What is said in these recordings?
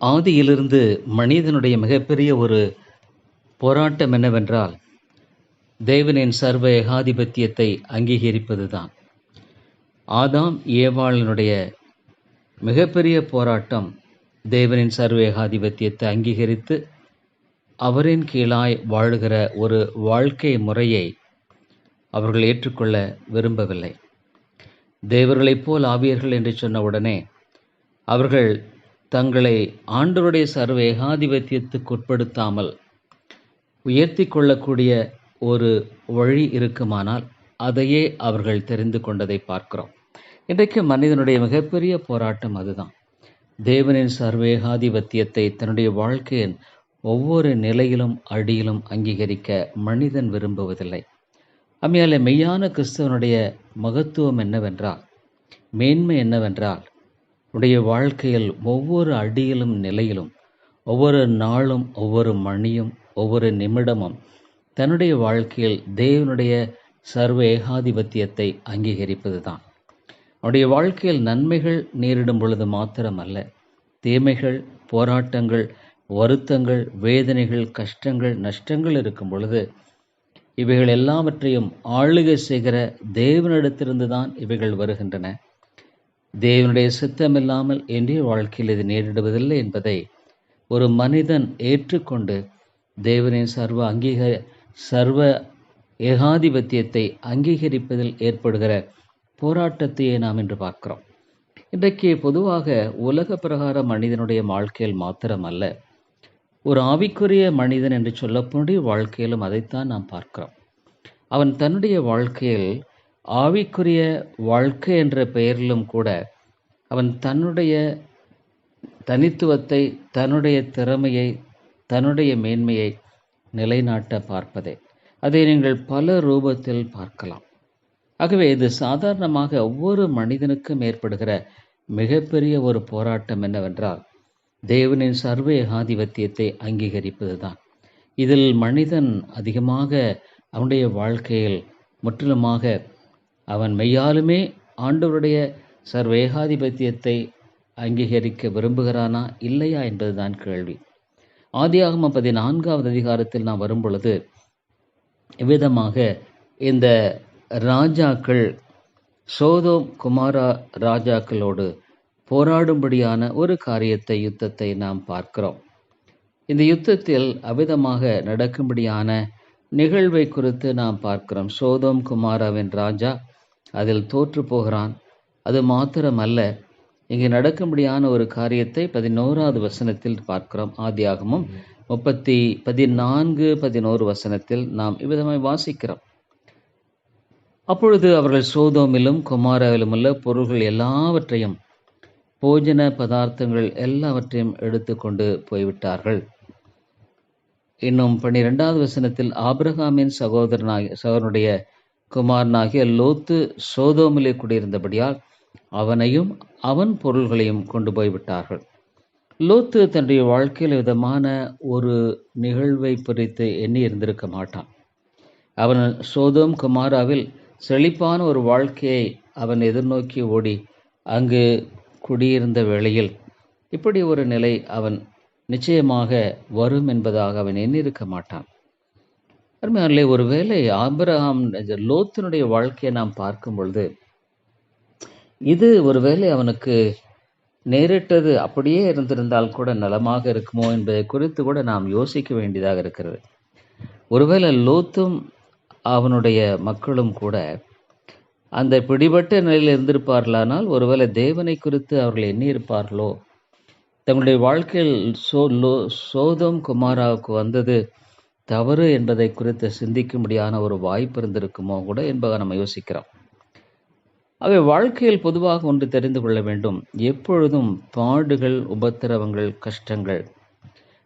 ஆதியிலிருந்து மனிதனுடைய மிகப்பெரிய ஒரு போராட்டம் என்னவென்றால் தேவனின் சர்வ ஏகாதிபத்தியத்தை அங்கீகரிப்பதுதான். ஆதாம் ஏவாளனுடைய மிகப்பெரிய போராட்டம் தேவனின் சர்வ ஏகாதிபத்தியத்தை அங்கீகரித்து அவரின் கீழாய் வாழுகிற ஒரு வாழ்க்கை முறையை அவர்கள் ஏற்றுக்கொள்ள விரும்பவில்லை. தேவர்களைப் போல் ஆவியர்கள் என்று சொன்ன உடனே அவர்கள் தங்களை ஆண்டவருடைய சர்வ ஏகாதிபத்தியத்துக்கு உட்படுத்தாமல் உயர்த்தி கொள்ளக்கூடிய ஒரு வழி இருக்குமானால் அதையே அவர்கள் தெரிந்து கொண்டதை பார்க்கிறோம். இன்றைக்கு மனிதனுடைய மிகப்பெரிய போராட்டம் அதுதான். தேவனின் சர்வேகாதிபத்தியத்தை தன்னுடைய வாழ்க்கையின் ஒவ்வொரு நிலையிலும் அடியிலும் அங்கீகரிக்க மனிதன் விரும்புவதில்லை. அம்மையாலே மெய்யான கிறிஸ்தவனுடைய மகத்துவம் என்னவென்றால் மேன்மை என்னவென்றால் உடைய வாழ்க்கையில் ஒவ்வொரு அடியிலும் நிலையிலும் ஒவ்வொரு நாளும் ஒவ்வொரு மணியும் ஒவ்வொரு நிமிடமும் தன்னுடைய வாழ்க்கையில் தேவனுடைய சர்வ ஏகாதிபத்தியத்தை அங்கீகரிப்பது தான் அவருடைய வாழ்க்கையில் நன்மைகள் நேரிடும் பொழுது மாத்திரமல்ல. தீமைகள் போராட்டங்கள் வருத்தங்கள் வேதனைகள் கஷ்டங்கள் நஷ்டங்கள் இருக்கும் பொழுது இவைகள் எல்லாவற்றையும் ஆளுகை செய்கிற தேவனிடத்திலிருந்து தான் இவைகள் வருகின்றன. தேவனுடைய சித்தமில்லாமல் என்னுடைய வாழ்க்கையில் இது நேரிடுவதில்லை என்பதை ஒரு மனிதன் ஏற்றுக்கொண்டு தேவனின் சர்வ அங்கீக சர்வ ஏகாதிபத்தியத்தை அங்கீகரிப்பதில் ஏற்படுகிற போராட்டத்தையே நாம் இன்று பார்க்கிறோம். இன்றைக்கு பொதுவாக உலக பிரகார மனிதனுடைய வாழ்க்கையில் மாத்திரமல்ல ஒரு ஆவிக்குரிய மனிதன் என்று சொல்லக்கூடிய வாழ்க்கையிலும் அதைத்தான் நாம் பார்க்கிறோம். அவன் தன்னுடைய வாழ்க்கையில் ஆவிக்குரிய வாழ்க்கை என்ற பெயரிலும் கூட அவன் தன்னுடைய தனித்துவத்தை தன்னுடைய திறமையை தன்னுடைய மேன்மையை நிலைநாட்ட பார்ப்பதே. அதை நீங்கள் பல ரூபத்தில் பார்க்கலாம். ஆகவே இது சாதாரணமாக ஒவ்வொரு மனிதனுக்கும் ஏற்படுகிற மிகப்பெரிய ஒரு போராட்டம் என்னவென்றால் தேவனின் சர்வ ஏகாதிபத்தியத்தை அங்கீகரிப்பதுதான். இதில் மனிதன் அதிகமாக அவனுடைய வாழ்க்கையில் முற்றிலுமாக அவன் மெய்யாலுமே ஆண்டவருடைய சர்வேகாதிபத்தியத்தை அங்கீகரிக்க விரும்புகிறானா இல்லையா என்பதுதான் கேள்வி. ஆதியாகம பதினான்காவது அதிகாரத்தில் நாம் வரும்பொழுது இவ்விதமாக இந்த ராஜாக்கள் சோதோம் குமாரா ராஜாக்களோடு போராடும்படியான ஒரு காரியத்தை யுத்தத்தை நாம் பார்க்கிறோம். இந்த யுத்தத்தில் அவிதமாக நடக்கும்படியான நிகழ்வை குறித்து நாம் பார்க்கிறோம். சோதோம் குமாராவின் ராஜா அதில் தோற்று போகிறான். அது மாத்திரமல்ல இங்கே நடக்கும்படியான ஒரு காரியத்தை பதினோராவது வசனத்தில் பார்க்கிறோம். ஆதியாகமும் முப்பத்தி பதினான்கு பதினோரு வசனத்தில் நாம் இவ்விதமாய் வாசிக்கிறோம். அப்பொழுது அவர்கள் சோதோமிலும் குமாராவிலும் உள்ள பொருள்கள் எல்லாவற்றையும் போஜன பதார்த்தங்கள் எல்லாவற்றையும் எடுத்துக்கொண்டு போய்விட்டார்கள். இன்னும் பன்னிரெண்டாவது வசனத்தில் ஆபிரகாமின் சகோதரனாக சகோதரனுடைய குமாரனாகிய லோத்து சோதோமிலே குடியிருந்தபடியால் அவனையும் அவன் பொருள்களையும் கொண்டு போய்விட்டார்கள். லோத்து தன்னுடைய வாழ்க்கையில் விதமான ஒரு நிகழ்வை குறித்து எண்ணி இருந்திருக்க மாட்டான். அவன் சோதோம் குமாராவில் செழிப்பான ஒரு வாழ்க்கையை அவன் எதிர்நோக்கி ஓடி அங்கு குடியிருந்த வேளையில் இப்படி ஒரு நிலை அவன் நிச்சயமாக வரும் என்பதாக அவன் எண்ணியிருக்க மாட்டான். அருமையானே ஒருவேளை ஆபிரகாம் லோத்தினுடைய வாழ்க்கையை நாம் பார்க்கும் பொழுது இது ஒருவேளை அவனுக்கு நேரிட்டது அப்படியே இருந்திருந்தால் கூட நலமாக இருக்குமோ என்பதை குறித்து கூட நாம் யோசிக்க வேண்டியதாக இருக்கிறது. ஒருவேளை லோத்தும் அவனுடைய மக்களும் கூட அந்த பிடிபட்ட நிலையில் இருந்திருப்பார்களானால் ஒருவேளை தேவனை குறித்து அவர்கள் எண்ணியிருப்பார்களோ? தங்களுடைய வாழ்க்கையில் சோ லோ சோதம் குமாராவுக்கு வந்தது தவறு என்பதை குறித்து சிந்திக்கும்படியான ஒரு வாய்ப்பு இருந்திருக்குமோ கூட என்பதை நம்ம யோசிக்கிறோம். ஆகவே வாழ்க்கையில் பொதுவாக ஒன்று தெரிந்து கொள்ள வேண்டும். எப்பொழுதும் பாடுகள் உபத்திரவங்கள் கஷ்டங்கள்.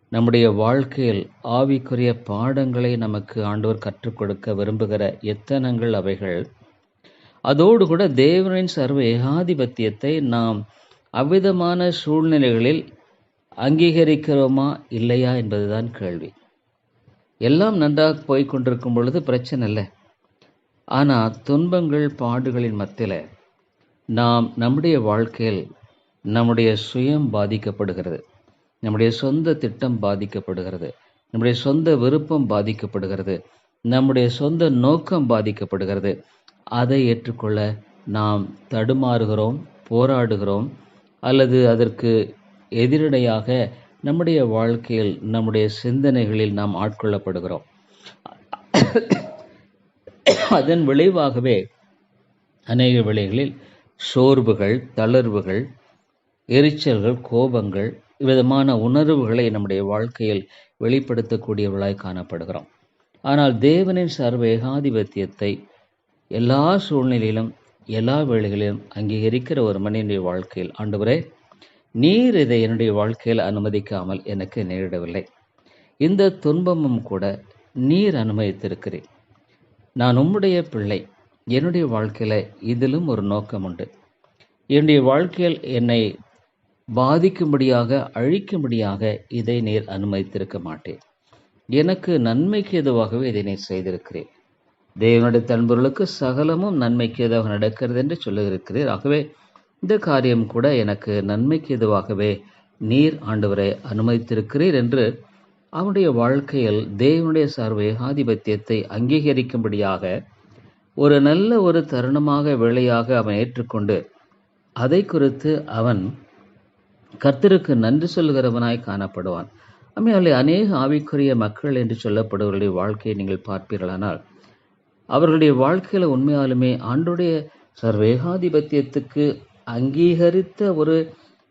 நம்முடைய வாழ்க்கையில் ஆவிக்குரிய பாடங்களை நமக்கு ஆண்டவர் கற்றுக் கொடுக்க விரும்புகிற எத்தனங்கள் அவைகள்? அதோடு கூட தேவனின் சர்வ ஏகாதிபத்தியத்தை நாம் அவ்விதமான சூழ்நிலைகளில் அங்கீகரிக்கிறோமா இல்லையா என்பதுதான் கேள்வி. எல்லாம் நன்றாக போய் கொண்டிருக்கும் பொழுது பிரச்சனை இல்லை. ஆனால் துன்பங்கள் பாடுகளின் மத்தியில் நாம் நம்முடைய வாழ்க்கையில் நம்முடைய சுயம் பாதிக்கப்படுகிறது. நம்முடைய சொந்த திட்டம் பாதிக்கப்படுகிறது. நம்முடைய சொந்த விருப்பம் பாதிக்கப்படுகிறது. நம்முடைய சொந்த நோக்கம் பாதிக்கப்படுகிறது. அதை ஏற்றுக்கொள்ள நாம் தடுமாறுகிறோம் போராடுகிறோம் அல்லது அதற்கு எதிரடையாக நம்முடைய வாழ்க்கையில் நம்முடைய சிந்தனைகளில் நாம் ஆட்கொள்ளப்படுகிறோம். அதன் விளைவாகவே அநேக வேளைகளில் சோர்வுகள் தளர்வுகள் எரிச்சல்கள் கோபங்கள் விதமான உணர்வுகளை நம்முடைய வாழ்க்கையில் வெளிப்படுத்தக்கூடியவர்களாய் காணப்படுகிறோம். ஆனால் தேவனின் சர்வ ஏகாதிபத்தியத்தை எல்லா சூழ்நிலையிலும் எல்லா வேளைகளிலும் அங்கீகரிக்கிற ஒரு மனிதனுடைய வாழ்க்கையில் ஆண்டவரே நீர் இதை என்னுடைய வாழ்க்கையில் அனுமதிக்காமல் எனக்கு நேரிடவில்லை. இந்த துன்பமும் கூட நீர் அனுமதித்திருக்கிறேன். நான் உம்முடைய பிள்ளை. என்னுடைய வாழ்க்கையில் இதிலும் ஒரு நோக்கம் உண்டு. என்னுடைய வாழ்க்கையில் என்னை பாதிக்கும்படியாக அழிக்கும்படியாக இதை நீர் அனுமதித்திருக்க மாட்டேன். எனக்கு நன்மைக்கு எதுவாகவே இதை நீர் செய்திருக்கிறேன். தேவனுடைய தன்பொருளுக்கு சகலமும் நன்மைக்கு எதுவாக நடக்கிறது என்று சொல்லுகிறீர் ஆகவே இந்த காரியம் கூட எனக்கு நன்மைக்கு எதுவாகவே நீர் ஆண்டவரை அனுமதித்திருக்கிறீர் என்று அவனுடைய வாழ்க்கையில் தேவனுடைய சர்வ ஆதிபத்தியத்தை அங்கீகரிக்கும்படியாக ஒரு நல்ல ஒரு தருணமாக வேலையாக அவன் ஏற்றுக்கொண்டு அதை குறித்து அவன் கர்த்தருக்கு நன்றி சொல்கிறவனாய் காணப்படுவான். அம்மையாலே அநேக ஆவிக்குரிய மக்கள் என்று சொல்லப்படுவர்களுடைய வாழ்க்கையை நீங்கள் பார்ப்பீர்களானால் அவர்களுடைய வாழ்க்கையில் உண்மையாலுமே ஆண்டுடைய சர்வேகாதிபத்தியத்துக்கு அங்கீகரித்த ஒரு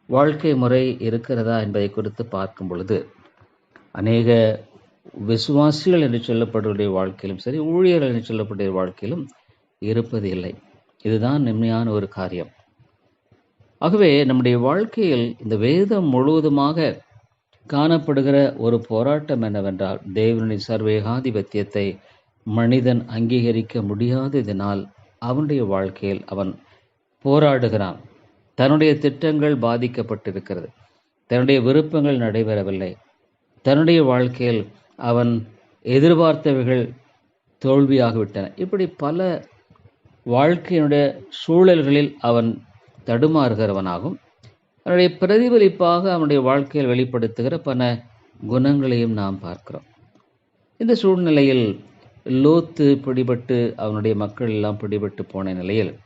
வாழ்க்கை முறை இருக்கிறதா என்பதை குறித்து பார்க்கும் பொழுது அநேக விசுவாசிகள் என்று சொல்லப்படுவடைய வாழ்க்கையிலும் சரி ஊழியர்கள் என்று சொல்லப்படுடைய வாழ்க்கையிலும் இருப்பது இல்லை. இதுதான் நன்மையான ஒரு காரியம். ஆகவே நம்முடைய வாழ்க்கையில் இந்த வேதம் முழுவதுமாக காணப்படுகிற ஒரு போராட்டம் என்னவென்றால் தேவனுடைய சர்வேகாதிபத்தியத்தை மனிதன் அங்கீகரிக்க முடியாததினால் அவனுடைய வாழ்க்கையில் அவன் போராடுகிறான். தன்னுடைய திட்டங்கள் பாதிக்கப்பட்டிருக்கிறது. தன்னுடைய விருப்பங்கள் நடைபெறவில்லை. தன்னுடைய வாழ்க்கையில் அவன் எதிர்பார்த்தவைகள் தோல்வியாகிவிட்டன. இப்படி பல வாழ்க்கையினுடைய சூழல்களில் அவன் தடுமாறுகிறவனாகும். அவனுடைய பிரதிபலிப்பாக அவனுடைய வாழ்க்கையில் வெளிப்படுத்துகிற பல குணங்களையும் நாம் பார்க்கிறோம். இந்த சூழ்நிலையில் லோத்து பிடிபட்டு அவனுடைய மக்கள் எல்லாம் பிடிபட்டு போன நிலையில்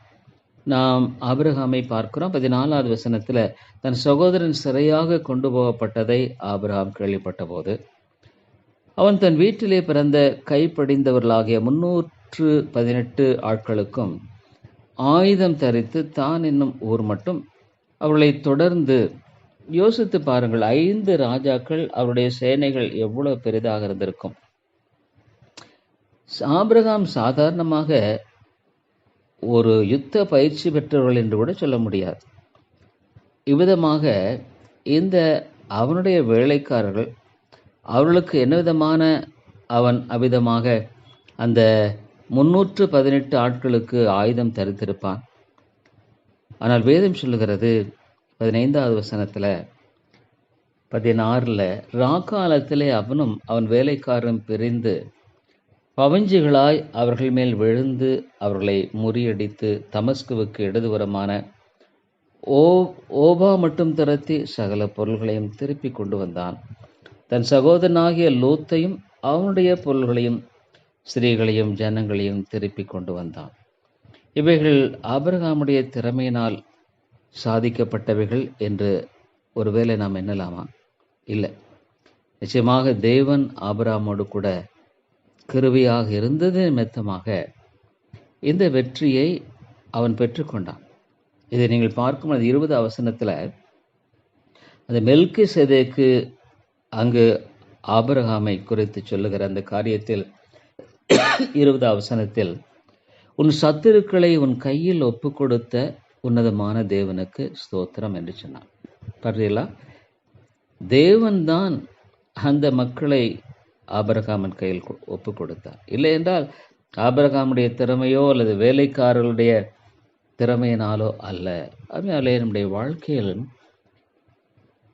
நாம் ஆபிரகாமை பார்க்கிறோம். பதினாலாவது வசனத்தில் தன் சகோதரன் சிறையாக கொண்டு போகப்பட்டதை ஆபிரகாம் கேள்விப்பட்ட போது அவன் தன் வீட்டிலே பிறந்த கைப்படிந்தவர்களாகிய முன்னூற்று பதினெட்டு ஆட்களுக்கும் ஆயுதம் தரித்து தான் என்னும் ஊர் மட்டும் அவர்களை தொடர்ந்து யோசித்து பாருங்கள் ஐந்து ராஜாக்கள் அவருடைய சேனைகள் எவ்வளவு பெரிதாக இருந்திருக்கும்? ஆபிரகாம் சாதாரணமாக ஒரு யுத்த பயிற்சி பெற்றவர்கள் என்று கூட சொல்ல முடியாது. இவ்விதமாக இந்த அவனுடைய வேலைக்காரர்கள் அவர்களுக்கு என்ன விதமான அவன் அவ்விதமாக அந்த முன்னூற்று பதினெட்டு ஆட்களுக்கு ஆயுதம் தரித்திருப்பான். ஆனால் வேதம் சொல்லுகிறது பதினைந்தாவது வசனத்தில் பதினாறில் ராக்காலத்திலே அவனும் அவன் வேலைக்காரரும் பிரிந்து பவஞ்சிகளாய் அவர்கள் மேல் விழுந்து அவர்களை முறியடித்து தமஸ்குவுக்கு இடதுபுறமான ஓ ஓபா மட்டும் திரத்தி சகல பொருள்களையும் திருப்பி கொண்டு வந்தான். தன் சகோதரனாகிய லோத்தையும் அவனுடைய பொருள்களையும் ஸ்திரீகளையும் ஜனங்களையும் திருப்பி கொண்டு வந்தான். இவைகள் ஆபிரகாமுடைய திறமையினால் சாதிக்கப்பட்டவைகள் என்று ஒருவேளை நாம் எண்ணலாமா? இல்லை. நிச்சயமாக தேவன் ஆபிரகாமோடு கூட கிருவியாக இருந்தது நிமித்தமாக இந்த வெற்றியை அவன் பெற்றுக்கொண்டான். இதை நீங்கள் பார்க்கும் இருபது அவசனத்தில் அந்த மெல்கி செதேக்கு அங்கு ஆபரகாமை குறித்து சொல்லுகிற அந்த காரியத்தில் இருபது அவசனத்தில் உன் சத்துருக்களை உன் கையில் ஒப்பு கொடுத்த உன்னதமான தேவனுக்கு ஸ்தோத்திரம் என்று சொன்னான். பார்த்தீங்களா தேவன்தான் அந்த மக்களை ஆபரகாமன் கையில் ஒப்பு கொடுத்தார் இல்லை என்றால் ஆபரகாமுடைய திறமையோ அல்லது வேலைக்காரர்களுடைய திறமையினாலோ அல்ல. அதனாலே நம்முடைய வாழ்க்கையில்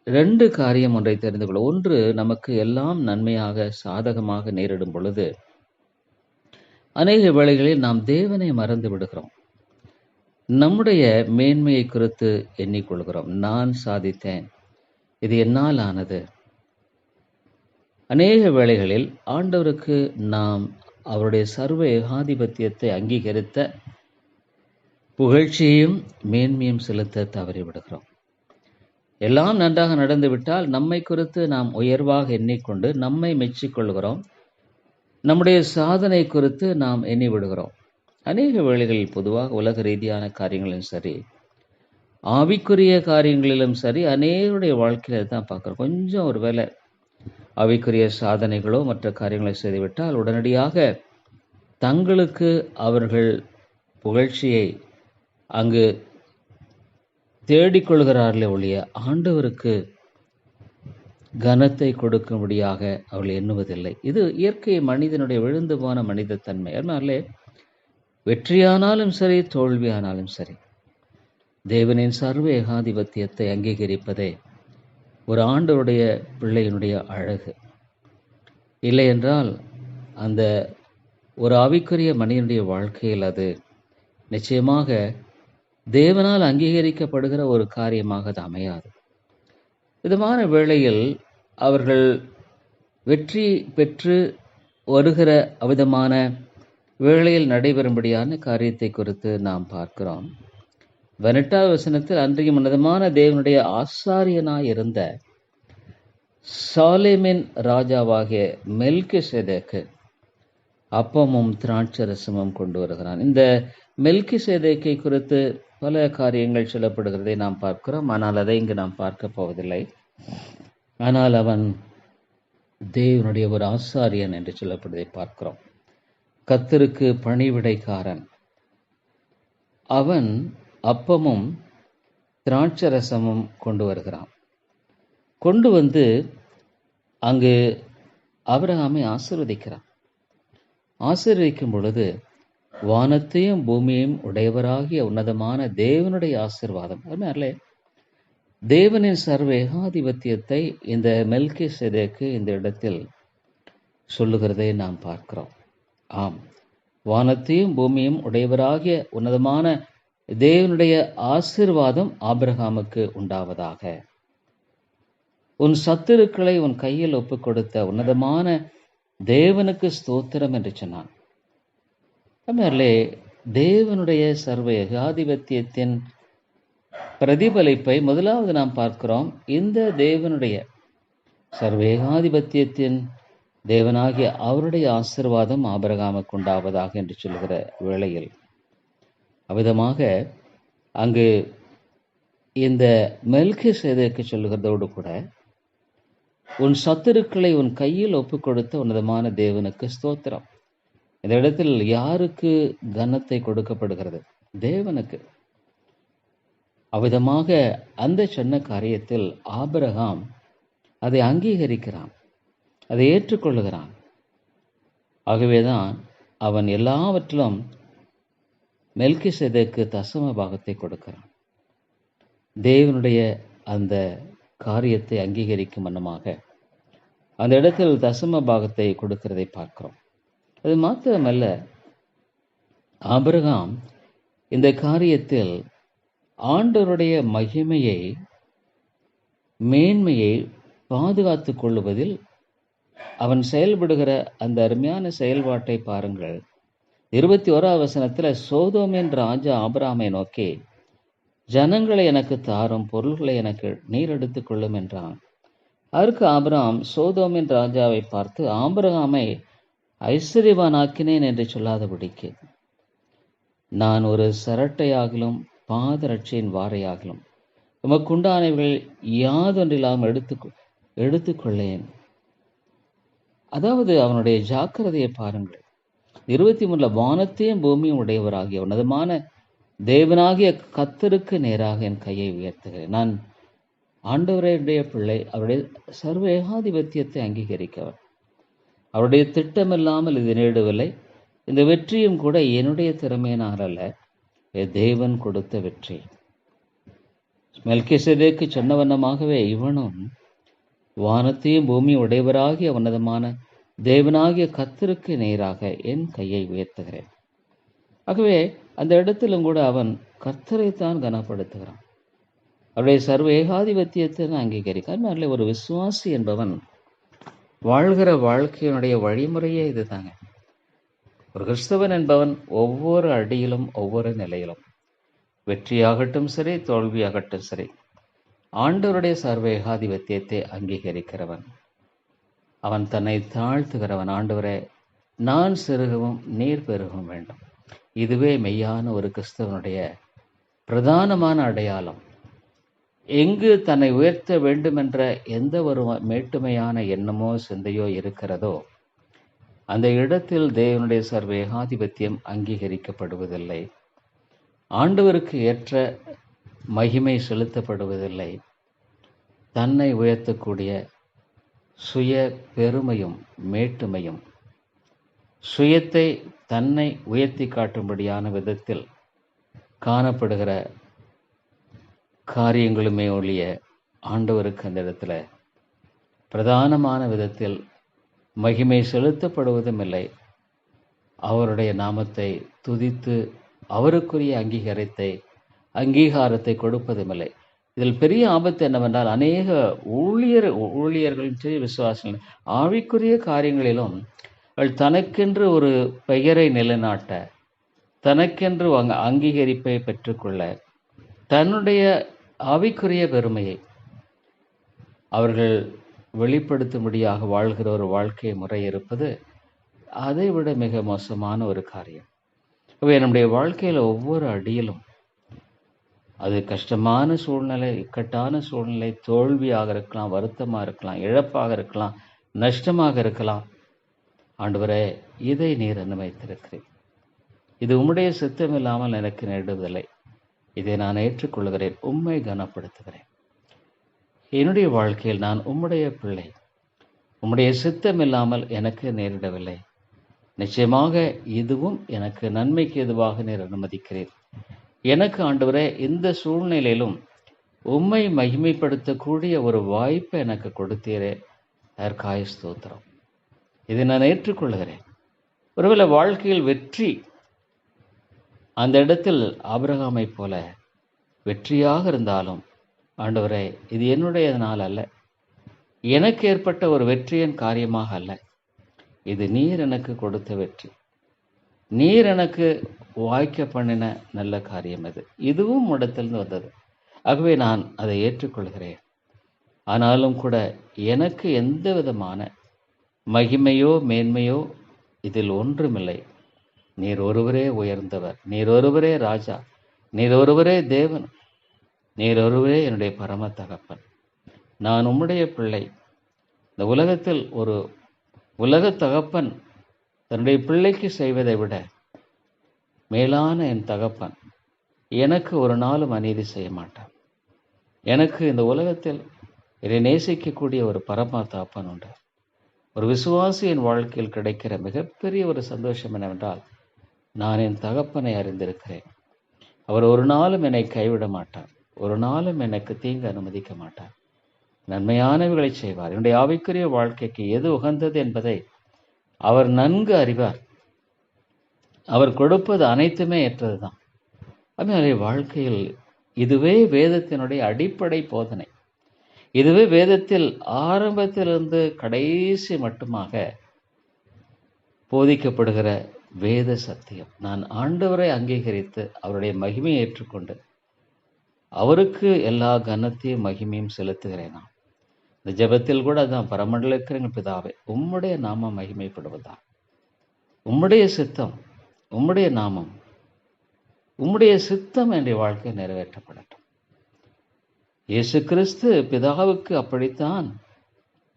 ரெண்டு காரியம் ஒன்றை தெரிந்து கொள்ள ஒன்று நமக்கு எல்லாம் நன்மையாக சாதகமாக நேரிடும் பொழுது அநேக வேளைகளில் நாம் தேவனை மறந்து விடுகிறோம். நம்முடைய மேன்மையை குறித்து எண்ணிக்கொள்கிறோம். நான் சாதித்தேன் இது என்னால் ஆனது. அநேக வேளைகளில் ஆண்டவருக்கு நாம் அவருடைய சர்வ ஏகாதிபத்தியத்தை அங்கீகரித்த புகழ்ச்சியையும் மேன்மையும் செலுத்த தவறிவிடுகிறோம். எல்லாம் நன்றாக நடந்துவிட்டால் நம்மை குறித்து நாம் உயர்வாக எண்ணிக்கொண்டு நம்மை மெச்சிக்கொள்கிறோம். நம்முடைய சாதனை குறித்து நாம் எண்ணி விடுகிறோம் அநேக வேளைகளில் பொதுவாக உலக ரீதியான காரியங்களிலும் சரி ஆவிக்குரிய காரியங்களிலும் சரி அநேகருடைய வாழ்க்கையில தான் பார்க்குறோம். கொஞ்சம் ஒரு வேலை அவைக்குரிய சாதனைகளோ மற்ற காரியங்களை செய்துவிட்டால் உடனடியாக தங்களுக்கு அவர்கள் புகழ்ச்சியை அங்கு தேடிக்கொள்கிறார்களே ஒழிய ஆண்டவருக்கு கனத்தை கொடுக்கும்படியாக அவள் எண்ணுவதில்லை. இது இயற்கை மனிதனுடைய விழுந்து போன மனித தன்மை அதனாலே வெற்றியானாலும் சரி தோல்வியானாலும் சரி தேவனின் சர்வ ஏகாதிபத்தியத்தை அங்கீகரிப்பதே ஒரு ஆண்டவருடைய பிள்ளையினுடைய அழகு. இல்லை என்றால் அந்த ஒரு ஆவிக்குரிய மனிதனுடைய வாழ்க்கையில் அது நிச்சயமாக தேவனால் அங்கீகரிக்கப்படுகிற ஒரு காரியமாக அது அமையாது. விதமான வேளையில் அவர்கள் வெற்றி பெற்று வருகிற விதமான வேளையில் நடைபெறும்படியான காரியத்தை குறித்து நாம் பார்க்கிறோம். பதினெட்டாவது வசனத்தில் அன்றையும் உன்னதமான தேவனுடைய ஆசாரியனாய் இருந்த சாலேமின் ராஜாவாகிய மெல்கி சேதேக்கு அப்பமும் திராட்சரசமும் கொண்டு வருகிறான். இந்த மெல்கி சேதேக்கை குறித்து பல காரியங்கள் சொல்லப்படுகிறதை நாம் பார்க்கிறோம். ஆனால் அதை இங்கு நாம் பார்க்க போவதில்லை. ஆனால் அவன் தேவனுடைய ஒரு ஆசாரியன் என்று சொல்லப்படுவதை பார்க்கிறோம். கத்தருக்கு பணிவிடைக்காரன். அவன் அப்பமும் திராட்சரசமும் கொண்டு வருகிறான். கொண்டு வந்து அங்கு அபிரகாமை ஆசிர்வதிக்கிறான். ஆசீர்வதிக்கும் பொழுது வானத்தையும் பூமியையும் உடையவராகிய உன்னதமான தேவனுடைய ஆசிர்வாதம். அதனால தேவனின் சர்வ ஏகாதிபத்தியத்தை இந்த மெல்கி செதேக்கு இந்த இடத்தில் சொல்லுகிறதை நாம் பார்க்கிறோம். ஆம். வானத்தையும் பூமியும் உடையவராகிய உன்னதமான தேவனுடைய ஆசிர்வாதம் ஆபிரகாமுக்கு உண்டாவதாக. உன் சத்துருக்களை உன் கையில் ஒப்புக் கொடுத்த உன்னதமான தேவனுக்கு ஸ்தோத்திரம் என்று சொன்னான். தேவனுடைய சர்வ ஏகாதிபத்தியத்தின் பிரதிபலிப்பை முதலாவது நாம் பார்க்கிறோம். இந்த தேவனுடைய சர்வேகாதிபத்தியத்தின் தேவனாகிய அவருடைய ஆசிர்வாதம் ஆபரகாமுக்கு உண்டாவதாக என்று சொல்கிற வேளையில் அவ்விதமாக அங்கு இந்த மெல்கி சேதக்கு சொல்லுகிறதோடு கூட உன் சத்துருக்களை உன் கையில் ஒப்புக் கொடுத்த உன்னதமான தேவனுக்கு ஸ்தோத்திரம். இந்த இடத்தில் யாருக்கு கனத்தை கொடுக்கப்படுகிறது? தேவனுக்கு. அவ்விதமாக அந்த சொன்ன காரியத்தில் ஆபரகாம் அதை அங்கீகரிக்கிறான் அதை ஏற்றுக்கொள்ளுகிறான். ஆகவேதான் அவன் எல்லாவற்றிலும் மெல்கி செதற்கு தசம பாகத்தை கொடுக்கிறான். தேவனுடைய அந்த காரியத்தை அங்கீகரிக்கும் வண்ணமாக அந்த இடத்தில் தசம பாகத்தை கொடுக்கிறதை பார்க்கிறோம். அது மாத்திரமல்ல ஆபிரகாம் இந்த காரியத்தில் ஆண்டவருடைய மகிமையை மேன்மையை பாதுகாத்து கொள்ளுவதில் அவன் செயல்படுகிற அந்த அருமையான செயல்பாட்டை பாருங்கள். இருபத்தி ஓராவது வசனத்தில் சோதோமின் ராஜா ஆபராமை நோக்கி ஜனங்களை எனக்கு தாரும் பொருள்களை எனக்கு நீர் எடுத்துக் கொள்ளும் என்றான். அதற்கு ஆபராம் சோதோமின் ராஜாவை பார்த்து ஆபரகாமை ஐஸ்வர்யவானாக்கினேன் என்று சொல்லாதபடிக்கு நான் ஒரு சரட்டையாகிலும் பாதரட்சியின் வாரையாகிலும் உமக்குண்டானவர்கள் யாதொன்றில்லாமல் எடுத்து எடுத்துக்கொள்ளேன் அதாவது அவனுடைய ஜாக்கிரதையை பாருங்கள். இருபத்தி மூணுல வானத்தையும் பூமியும் உடையவராகிய உன்னதமான தேவனாகிய கத்தருக்கு நேராக என் கையை உயர்த்துகிறேன். நான் ஆண்டவருடைய பிள்ளை அவருடைய சர்வ ஏகாதிபத்தியத்தை அங்கீகரிக்கவர் அவருடைய திட்டமில்லாமல் இது நேடுவில்லை இந்த வெற்றியும் கூட என்னுடைய திறமையினால் அல்ல தேவன் கொடுத்த வெற்றி. மெல்கிசதேக்கு சொன்ன வண்ணமாகவே இவனும் வானத்தையும் பூமி உடையவராகிய உன்னதமான தேவனாகிய கத்திற்கு நேராக என் கையை உயர்த்துகிறேன். ஆகவே அந்த இடத்திலும் கூட அவன் கர்த்தரைத்தான் கனப்படுத்துகிறான். அவருடைய சர்வ ஏகாதிபத்தியத்தை நான் அங்கீகரிக்க அதனால ஒரு விசுவாசி என்பவன் வாழ்கிற வாழ்க்கையினுடைய வழிமுறையே இதுதாங்க. ஒரு கிறிஸ்தவன் என்பவன் ஒவ்வொரு அடியிலும் ஒவ்வொரு நிலையிலும் வெற்றியாகட்டும் சரி தோல்வியாகட்டும் சரி ஆண்டவருடைய சர்வ ஏகாதிபத்தியத்தை அங்கீகரிக்கிறவன். அவன் தன்னை தாழ்த்துகிறவன் ஆண்டவரே நான் சிறுகவும் நீர் பெருகவும் வேண்டும். இதுவே மெய்யான ஒரு கிறிஸ்தவனுடைய பிரதானமான அடையாளம். எங்கு தன்னை உயர்த்த வேண்டுமென்ற எந்த ஒரு மேட்டுமையான எண்ணமோ சிந்தையோ இருக்கிறதோ அந்த இடத்தில் தேவனுடைய சர்வேகாதிபத்தியம் அங்கீகரிக்கப்படுவதில்லை. ஆண்டவருக்கு ஏற்ற மகிமை செலுத்தப்படுவதில்லை. தன்னை உயர்த்தக்கூடிய சுய பெருமையும் மேட்டுமையும். சுயத்தை தன்னை உயர்த்தி காட்டும்படியான விதத்தில் காணப்படுகிற காரியங்களுமே ஒழிய ஆண்டவருக்கு அந்த இடத்துல பிரதானமான விதத்தில் மகிமை செலுத்தப்படுவதும் இல்லை அவருடைய நாமத்தை துதித்து அவருக்குரிய அங்கீகாரத்தை அங்கீகாரத்தை கொடுப்பதும் இல்லை இதில் பெரிய ஆபத்து என்னவென்றால் அநேக ஊழியர் ஊழியர்களும் சரி விசுவாசங்கள் ஆவிக்குரிய காரியங்களிலும் அவள் தனக்கென்று ஒரு பெயரை நிலைநாட்ட தனக்கென்று அங்க அங்கீகரிப்பை பெற்றுக்கொள்ள தன்னுடைய ஆவிக்குரிய பெருமையை அவர்கள் வெளிப்படுத்தும்படியாக வாழ்கிற ஒரு வாழ்க்கை முறை இருப்பது அதை விட மிக மோசமான ஒரு காரியம். இவை நம்முடைய வாழ்க்கையில் ஒவ்வொரு அடியிலும் அது கஷ்டமான சூழ்நிலை இக்கட்டான சூழ்நிலை தோல்வியாக இருக்கலாம் வருத்தமாக இருக்கலாம் இழப்பாக இருக்கலாம் நஷ்டமாக இருக்கலாம். ஆண்டவரே இதை நீர் அனுமதித்திருக்கிறேன் இது உம்முடைய சித்தம் இல்லாமல் எனக்கு நேரிடுவதில்லை. இதை நான் ஏற்றுக்கொள்கிறேன் உண்மை கனப்படுத்துகிறேன். என்னுடைய வாழ்க்கையில் நான் உம்முடைய பிள்ளை. உம்முடைய சித்தம் இல்லாமல் எனக்கு நேரிடவில்லை. நிச்சயமாக இதுவும் எனக்கு நன்மைக்கு எதுவாக நீர் அனுமதிக்கிறேன் எனக்கு ஆண்டவரே இந்த சூழ்நிலையிலும் உம்மை மகிமைப்படுத்தக்கூடிய ஒரு வாய்ப்பை எனக்கு கொடுத்தீரே. அதற்காய ஸ்தோத்திரம். இதை நான் ஏற்றுக்கொள்கிறேன். ஒருவேளை வாழ்க்கையில் வெற்றி அந்த இடத்தில் ஆபிரகாமை போல வெற்றியாக இருந்தாலும் ஆண்டவரே இது என்னுடைய நாள் அல்ல. எனக்கு ஏற்பட்ட ஒரு வெற்றியின் காரியமாக அல்ல. இது நீர் எனக்கு கொடுத்த வெற்றி. நீர் எனக்கு வாய்க்க பண்ணின நல்ல காரியம் அது. இதுவும் இடத்திலிருந்து வந்தது. ஆகவே நான் அதை ஏற்றுக்கொள்கிறேன். ஆனாலும் கூட எனக்கு எந்த விதமான மகிமையோ மேன்மையோ இதில் ஒன்றுமில்லை. நீர் ஒருவரே உயர்ந்தவர். நீர் ஒருவரே ராஜா. நீர் ஒருவரே தேவன். நீர் ஒருவரே என்னுடைய பரம தகப்பன். நான் உம்முடைய பிள்ளை. இந்த உலகத்தில் ஒரு உலக தகப்பன் தன்னுடைய பிள்ளைக்கு செய்வதை விட மேலான என் தகப்பன் எனக்கு ஒரு நாளும் அநீதி செய்ய மாட்டான் எனக்கு இந்த உலகத்தில் என்னை நேசிக்கக்கூடிய ஒரு பரமா தகப்பன் உண்டு. ஒரு விசுவாசி என் வாழ்க்கையில் கிடைக்கிற மிகப்பெரிய ஒரு சந்தோஷம் என்னவென்றால் நான் என் தகப்பனை அறிந்திருக்கிறேன். அவர் ஒரு நாளும் என்னை கைவிட மாட்டார். ஒரு நாளும் எனக்கு தீங்கு அனுமதிக்க மாட்டார். நன்மையானவைகளை செய்வார். என்னுடைய ஆவிக்குரிய வாழ்க்கைக்கு எது உகந்தது என்பதை அவர் நன்கு அறிவார். அவர் கொடுப்பது அனைத்துமே ஏற்றதுதான். அதனாலே வாழ்க்கையில் இதுவே வேதத்தினுடைய அடிப்படை போதனை. இதுவே வேதத்தில் ஆரம்பத்திலிருந்து கடைசி மட்டுமாக போதிக்கப்படுகிற வேத சத்தியம். நான் ஆண்டவரை அங்கீகரித்து அவருடைய மகிமையை ஏற்றுக்கொண்டு அவருக்கு எல்லா கனத்தையும் மகிமையும் செலுத்துகிறேன் நான் இந்த ஜெபத்தில் கூட அதுதான் பரமண்டல இருக்கிற பிதாவே உம்முடைய நாமம் மகிமைப்படுவதா உம்முடைய சித்தம் உம்முடைய நாமம் உம்முடைய சித்தம் என்னுடைய வாழ்க்கை நிறைவேற்றப்படட்டும். இயேசு கிறிஸ்து பிதாவுக்கு அப்படித்தான்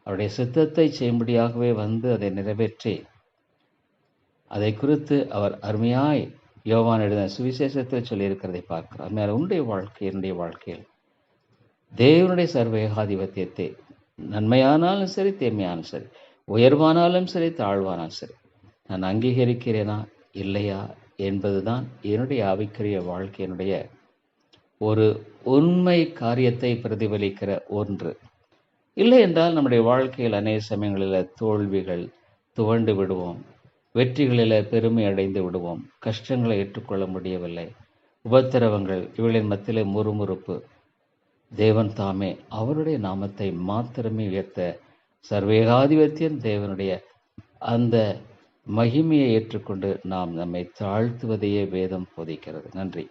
அவருடைய சித்தத்தை செய்யும்படியாகவே வந்து அதை நிறைவேற்றி அதை குறித்து அவர் அருமையாய் யோவான் எழுத சுவிசேஷத்தில் சொல்லியிருக்கிறதை பார்க்கிறார். மேலே உன்னுடைய வாழ்க்கை என்னுடைய வாழ்க்கையில். தேவனுடைய சர்வேகாதிபத்தியத்தை நன்மையானாலும் சரி தீமையானாலும் சரி உயர்வானாலும் சரி தாழ்வானாலும் சரி நான் அங்கீகரிக்கிறேனா இல்லையா என்பதுதான் என்னுடைய ஆவிக்குரிய வாழ்க்கையினுடைய ஒரு உண்மை காரியத்தை பிரதிபலிக்கிற ஒன்று. இல்லை என்றால் நம்முடைய வாழ்க்கையில் அநேக சமயங்களில் தோல்விகள் துவண்டு விடுவோம் வெற்றிகளில் பெருமை அடைந்து விடுவோம் கஷ்டங்களை ஏற்றுக்கொள்ள முடியவில்லை உபத்திரவங்கள் இவளின் மத்தியிலே முறுமுறுப்பு தேவன் தாமே அவருடைய நாமத்தை மாத்திரமே உயர்த்த சர்வேகாதிபத்தியன் தேவனுடைய அந்த மகிமையை ஏற்றுக்கொண்டு நாம் நம்மை தாழ்த்துவதையே வேதம் போதிக்கிறது. நன்றி.